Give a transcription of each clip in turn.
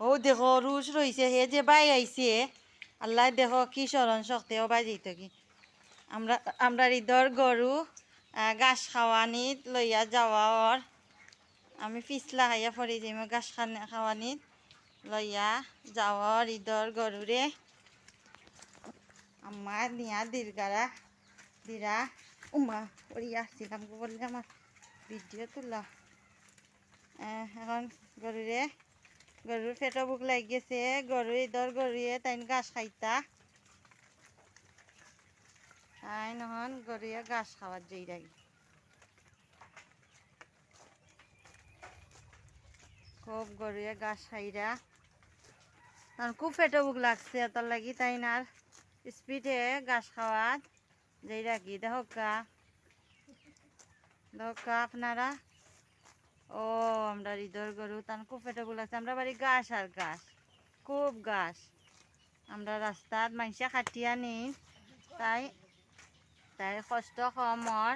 ও দেখো রুশ রইছে হে যে বাই আইছে আল্লাহ দেখো কি স্মরণ শক্তি ও বাই যেত কি আমরা আমরা ঈদর গরু ঘাস খাওয়ানিত লইয়া যাওয়ার আমি পিছলা খাইয়া পড়ি যাই খান- খাওয়ানিত লইয়া যাওয়ার ঈদর গরুরে আমার নিয়া দীর্ঘারা দিরা উমা পড়িয়া আসছিলাম বললে আমার ভিডিও তোলা। এখন গরুরে গরুর পেটও বুক লাগি গেছে গরু ইদর গরুয়ে তাই ঘাস খাইতা। তাই নহন গরুয়ে ঘাস খাওয়ার জই রাখি খুব গরুয়ে ঘাস খাইরা আর খুব পেটও বুক লাগছে তার লাগি তাই আর স্পিডে ঘাস খাওয়ার যেই রাখি দেখকা দেখকা আপনারা? ও, আমরা হৃদয় গরু। তার খুব পেটে লাগছে আমরা বাড়ি গাছ আর গাছ খুব গাছ আমরা রাস্তাত মানুষে খাটিয়া নি তাই তাই কষ্ট কমর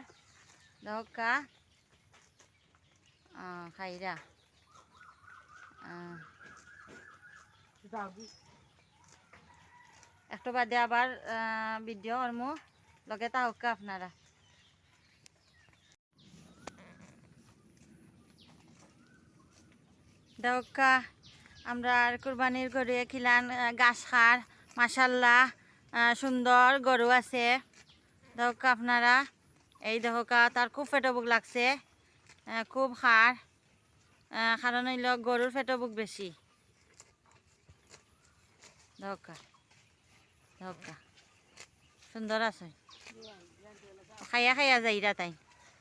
দকা খাইরা। একটু বাদে আবার ভিডিও করমু। লগে তাহকা আপনারা। দৌকা আমরা কুরবানির গরু খিলান গাছ খার মাসাল্লাহ সুন্দর গরু আছে। দৌকা আপনারা, এই দহকা তার খুব পেটো বুক লাগছে খুব খার কারণ হইল গরুর পেটো বুক বেশি। দৌকা দৌকা সুন্দর আছে। খাইয়া খাইয়া যাইরা তাই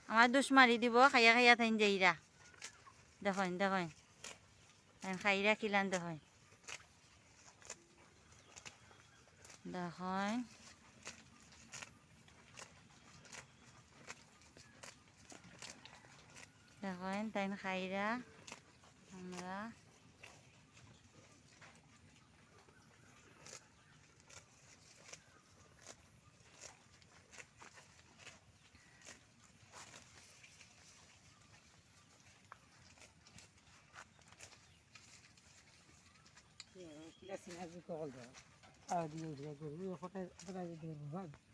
আমার দুষ মারি দিব, খাইয়া খাইয়া তাই যাইরা। দেখেন দেখেন। খাইরা কিলান দেখেন দেখেন দেখেন তাই খাইরা আমরা Let's see how we call them. Oh, the other one.